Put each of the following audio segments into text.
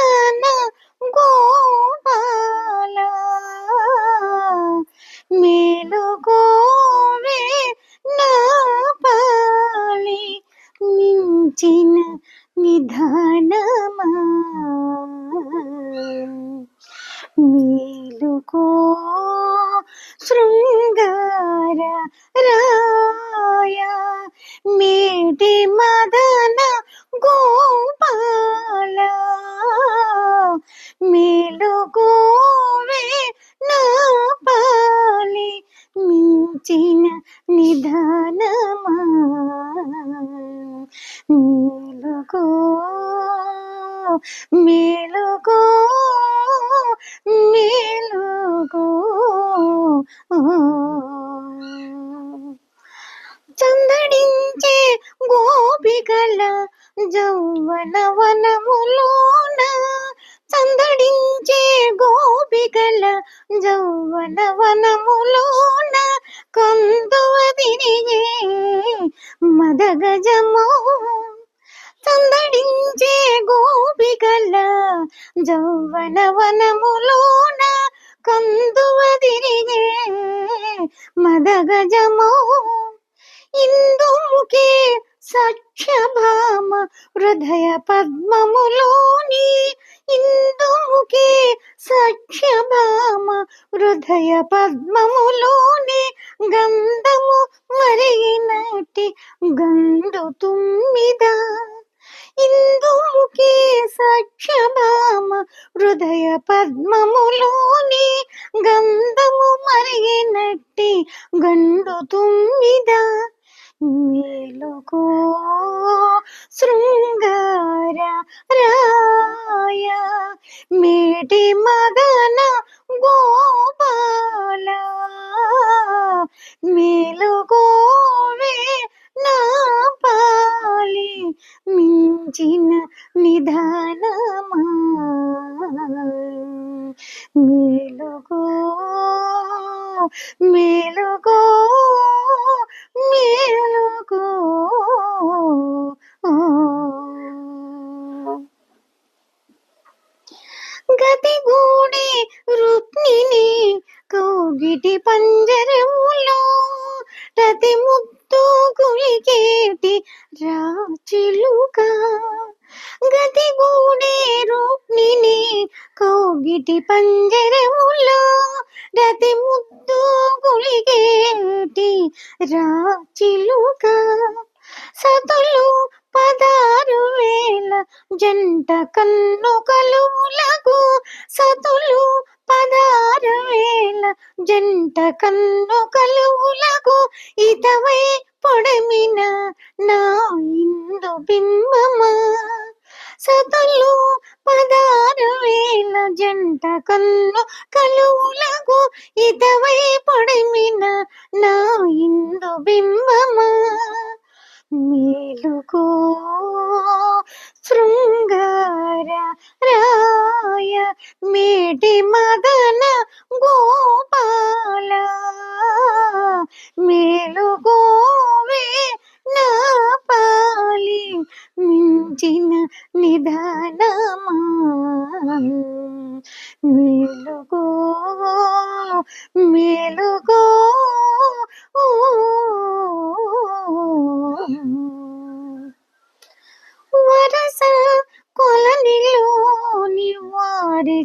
గోపాల గోపాల మేలుగోవే నా పాలి మించిన నిధానమా? శృంగార రాయ మేటి మదన మేలుకో మేలుకో. చందడించే గోపికల జౌవన వనములోన చందడించే గోపికల జౌవన వనములోన కందువ తిరిగే మదగజమో చందడించే గోపికల జౌవన వనములోన కందువ తిరిగే మదగజమో. ఇందుముఖే సఖ్యభామ హృదయ పద్మములోని ఇందుముఖే సఖ్యభామ హృదయ పద్మములోని గంధము మరిగినట్టి గండు తుమ్మిదా. ఇందుముఖే సఖ్యభామ హృదయ పద్మములోని గంధము మరిగినట్టి గండు తుమ్మిద. మేలుకో శృంగార రాయ మేటి మగన గో నిధానమా? మేలుకో మేలుకో మేలుకో. గతిగూడి రుక్మిణి కౌగిటి పంజరములో రతి ముద్దు కులికేటి రాచిలుక గతిగూడి రుక్మిణి కోగిటి పంజరములో రతి ముద్దు కులికేటి రాచిలుక సతులు పదారు వేల జంట కన్ను కలువులకు సతులు పదారు వేల జంట కన్ను కలువులకు ఇతవై పొడమిన నా ఇందు బింబమా? సతలు పదారు వేల జంట కన్ను కలువులకు ఇతవై పొడమిన నా ఇందు బింబమా? మేలుకో శృంగ మేటి మదన గోపాల. మేలుకోవే నా పాలి మించిన నిధానమా. మేలుకో మేలుకో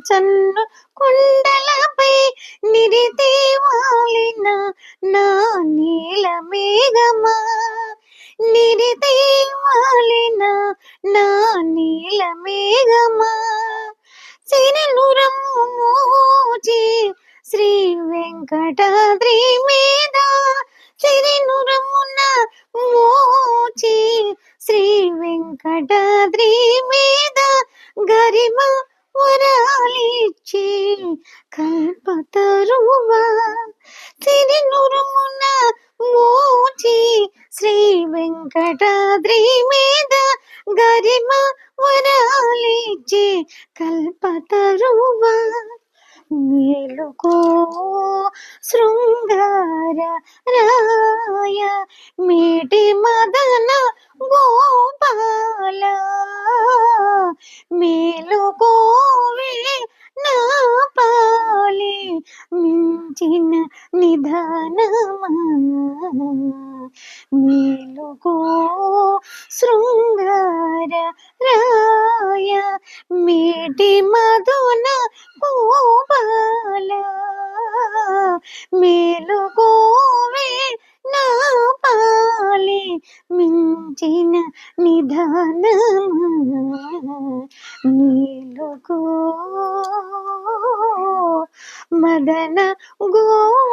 వారి చన్ను కొండలపై నిరితే నా నీల మేఘమా? నిరితేవాలిన నా నీల మేఘమా? సిరనురము మోచి శ్రీ వెంకటాద్రి మీద సిరినురమున మోచి శ్రీ వెంకటాద్రి మీద గరిమ వరాలిచ్చి కల్పతరువా సిరినురమున మోచి శ్రీ వెంకటాద్రి మీద గరిమ వరాలిచ్చి కల్పతరువా మేలుకో శృంగార రాయ మేటి మద మేలుకోవే నా పాలి మించిన నిధానమా? మేలుకో శృంగార రాయ మేటి మధున గోపాల? మేలుకోవే నా పాలి మించిన నిధానమా? మేలుకో మదన గోపాల